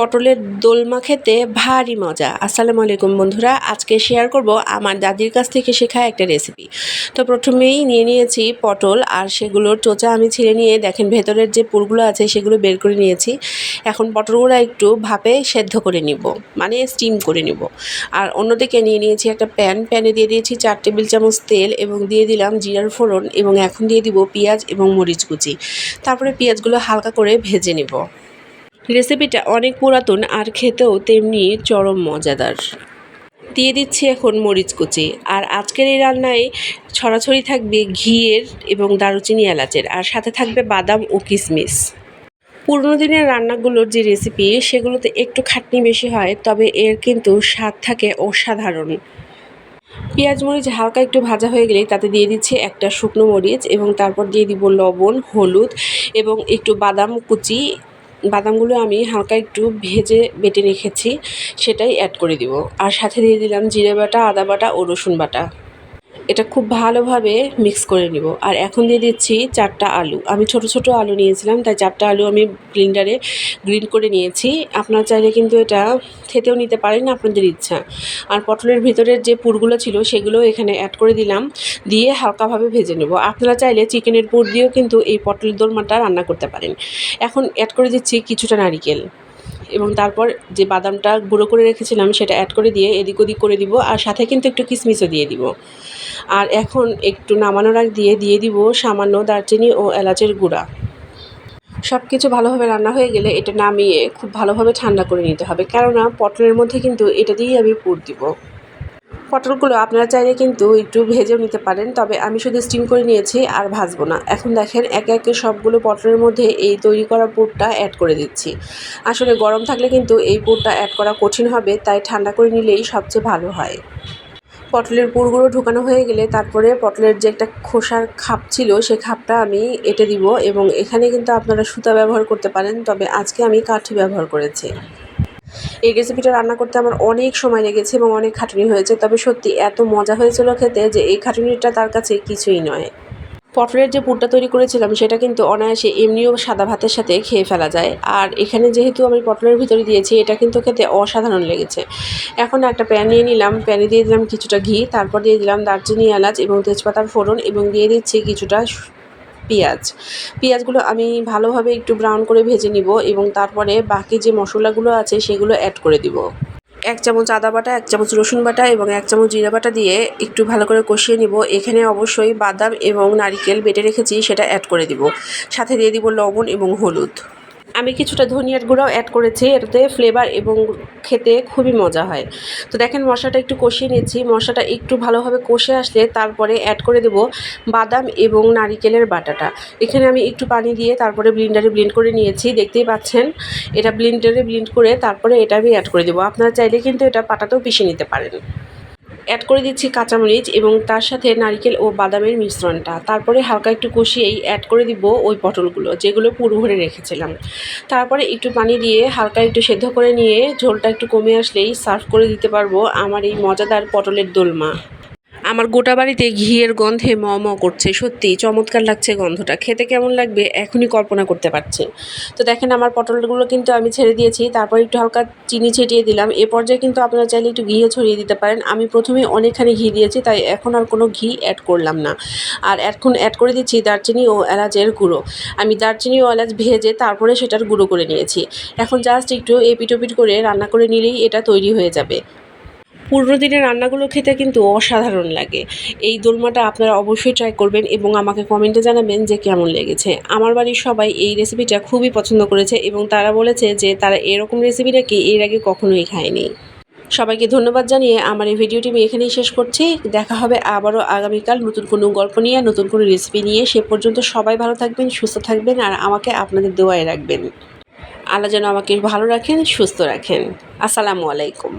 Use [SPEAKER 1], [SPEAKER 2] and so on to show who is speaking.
[SPEAKER 1] পটলের দোলমা খেতে ভারী মজা। আসসালামু আলাইকুম বন্ধুরা, আজকে শেয়ার করব আমার দাদির কাছ থেকে শেখা একটা রেসিপি তো প্রথমেই নিয়ে নিয়েছি পটল আর সেগুলোর চোচা আমি ছিলে নিয়ে দেখেন ভেতরের যে পুরগুলো আছে সেগুলো বের করে নিয়েছি। এখন পটলগুলো একটু ভাপে সেদ্ধ করে নিব মানে স্টিম করে নিব। আর অন্যদিকে নিয়ে নিয়েছি একটা প্যান প্যানে দিয়ে দিয়েছি চার টেবিল চামচ তেল এবং দিয়ে দিলাম জিরার ফোড়ন এবং এখন দিয়ে দিব পেঁয়াজ এবং মরিচ কুচি। তারপরে পেঁয়াজগুলো হালকা করে ভেজে নেব। রেসিপিটা অনেক পুরাতন আর খেতেও তেমনি চরম মজাদার। দিয়ে দিচ্ছি এখন মরিচ কুচি। আর আজকের এই রান্নায় ছড়াছড়ি থাকবে ঘিয়ের এবং দারুচিনি এলাচের। আর সাথে থাকবে বাদাম ও কিশমিশ পুরনো দিনের রান্নাগুলোর যে রেসিপি, সেগুলোতে একটু খাটনি বেশি হয়, তবে এর কিন্তু স্বাদ থাকে অসাধারণ। পেঁয়াজ মরিচ হালকা একটু ভাজা হয়ে গেলেই তাতে দিয়ে দিচ্ছি একটা শুকনো মরিচ এবং তারপর দিয়ে দিব লবণ, হলুদ এবং একটু বাদাম কুচি বাদামগুলো আমি হালকা একটু ভেজে বেটে রেখেছি, সেটাই অ্যাড করে দিব। আর সাথে দিয়ে দিলাম জিরে বাটা, আদা বাটা ও রসুন বাটা। এটা খুব ভালোভাবে মিক্স করে নিব। আর এখন দিয়ে দিচ্ছি চারটা আলু। আমি ছোট ছোট আলু নিয়েছিলাম, তাই চারটা আলু আমি ব্লিন্ডারে গ্রিন করে নিয়েছি। আপনার চাইলে কিন্তু এটা খেতেও নিতে পারেন আপনাদের ইচ্ছা। আর পটলের ভিতরের যে পুরগুলো ছিল, সেগুলো এখানে অ্যাড করে দিলাম। দিয়ে হালকাভাবে ভেজে নেব। আপনারা চাইলে চিকেনের পুর দিয়েও কিন্তু এই পটলের দোলমাটা রান্না করতে পারেন। এখন অ্যাড করে দিচ্ছি কিছুটা নারিকেল। এবং তারপর যে বাদামটা গুঁড়ো করে রেখেছিলাম সেটা অ্যাড করে দিয়ে এদিক ওদিক করে দিব আর সাথে কিন্তু একটু কিশমিশও দিয়ে দিব। আর এখন একটু নামানোর আগ দিয়ে দিয়ে দিব সামান্য দারচিনি ও এলাচের গুঁড়া। সব কিছু ভালোভাবে রান্না হয়ে গেলে এটা নামিয়ে খুব ভালোভাবে ঠান্ডা করে নিতে হবে। কেননা পটলের মধ্যে কিন্তু এটা দিয়েই আমি পুর দিব। পটলগুলো আপনারা চাইলে কিন্তু একটু ভেজেও নিতে পারেন, তবে আমি শুধু স্টিম করে নিয়েছি আর ভাজবো না। এখন দেখেন একে একে সবগুলো পটলের মধ্যে এই তৈরি করা পুরটা অ্যাড করে দিচ্ছি। আসলে গরম থাকলে কিন্তু এই পুরটা অ্যাড করা কঠিন হবে, তাই ঠান্ডা করে নিলেই সবচেয়ে ভালো হয়। পটলের পুরগুলো ঢুকানো হয়ে গেলে তারপরে পটলের যে একটা খোসার খাপ ছিল সেই খাপটা আমি এটে দিব এবং এখানে কিন্তু আপনারা সুতা ব্যবহার করতে পারেন, তবে আজকে আমি কাঠি ব্যবহার করেছি। এই রেসিপিটা রান্না করতে আমার অনেক সময় লেগেছে এবং অনেক খাটুনি হয়েছে। তবে সত্যি এত মজা হয়েছিল খেতে যে এই খাটুনিটা তার কাছে কিছুই নয়। পটলের যে পুরটা তৈরি করেছিলাম, সেটা কিন্তু অনায়াসে এমনিও সাদা ভাতের সাথে খেয়ে ফেলা যায়। আর এখানে যেহেতু আমি পটলের ভিতরে দিয়েছি, এটা কিন্তু খেতে অসাধারণ লেগেছে। এখন একটা প্যান নিয়ে নিলাম। প্যানে দিয়ে দিলাম কিছুটা ঘি, তারপর দিয়ে দিলাম দারচিনি, এলাচ এবং তেজপাতার ফোড়ন এবং দিয়ে দিচ্ছি কিছুটা পেঁয়াজ। পেঁয়াজগুলো আমি ভালোভাবে একটু ব্রাউন করে ভেজে নিব এবং তারপরে বাকি যে মশলাগুলো আছে সেগুলো অ্যাড করে দিব। এক চামচ আদা বাটা, এক চামচ রসুন বাটা এবং এক চামচ জিরা বাটা দিয়ে একটু ভালো করে কষিয়ে নিব। এখানে অবশ্যই বাদাম এবং নারিকেল বেটে রেখেছি, সেটা অ্যাড করে দিব। সাথে দিয়ে দিব লবণ এবং হলুদ। আমি কিছুটা ধনিয়ার গুঁড়াও অ্যাড করেছি, এটাতে ফ্লেভার এবং খেতে খুবই মজা হয়। তো দেখেন মশলাটা একটু কষিয়ে নিচ্ছি মশলাটা একটু ভালোভাবে কষে আসলে তারপরে অ্যাড করে দেব বাদাম এবং নারিকেলের বাটাটা। এখানে আমি একটু পানি দিয়ে তারপরে ব্লিন্ডারে ব্লিন্ড করে নিয়েছি, দেখতেই পাচ্ছেন? এটা ব্লিন্ডারে ব্লিন্ড করে তারপরে এটা আমি অ্যাড করে দেবো। আপনারা চাইলে কিন্তু এটা পাটাতেও পিষে নিতে পারেন। অ্যাড করে দিচ্ছি কাঁচামরিচ এবং তার সাথে নারিকেল ও বাদামের মিশ্রণটা। তারপরে হালকা একটু কষিয়েই অ্যাড করে দিব ওই পটলগুলো, যেগুলো পুরো ভরে রেখেছিলাম। তারপরে একটু পানি দিয়ে হালকা একটু সেদ্ধ করে নিয়ে ঝোলটা একটু কমে আসলেই সার্ভ করে দিতে পারব আমার এই মজাদার পটলের দোলমা। আমার গোটা বাড়িতে ঘিয়ের গন্ধে ম ম করছে, সত্যি চমৎকার লাগছে গন্ধটা। খেতে কেমন লাগবে এখনই কল্পনা করতে পারছি। তো দেখেন আমার পটলগুলো কিন্তু আমি ছেড়ে দিয়েছি, তারপর একটু হালকা চিনি ছিটিয়ে দিলাম। এ পর্যায়ে কিন্তু আপনারা চাইলে একটু ঘিও ছড়িয়ে দিতে পারেন। আমি প্রথমে অনেকখানি ঘি দিয়েছি, তাই এখন আর কোনো ঘি অ্যাড করলাম না। আর এখন অ্যাড করে দিচ্ছি দারচিনি ও এলাচের গুঁড়ো। আমি দারচিনি ও এলাচ ভেজে তারপরে সেটার গুঁড়ো করে নিয়েছি। এখন জাস্ট একটু এপিটোপিট করে রান্না করে নিলেই এটা তৈরি হয়ে যাবে। পুরনো দিনের রান্নাগুলো খেতে কিন্তু অসাধারণ লাগে। এই দোলমাটা আপনারা অবশ্যই ট্রাই করবেন এবং আমাকে কমেন্টে জানাবেন যে কেমন লেগেছে। আমার বাড়ির সবাই এই রেসিপিটা খুবই পছন্দ করেছে এবং তারা বলেছে যে তারা এরকম রেসিপি নাকি এর আগে কখনোই খায়নি। সবাইকে ধন্যবাদ জানিয়ে আমার এই ভিডিওটি আমি এখানেই শেষ করছি। দেখা হবে আবারও আগামীকাল নতুন কোনো গল্প নিয়ে, নতুন কোনো রেসিপি নিয়ে। সে পর্যন্ত সবাই ভালো থাকবেন, সুস্থ থাকবেন আর আমাকে আপনাদের দোয়ায় রাখবেন। আল্লাহ যেন আমাকে ভালো রাখেন, সুস্থ রাখেন। আসসালামু আলাইকুম।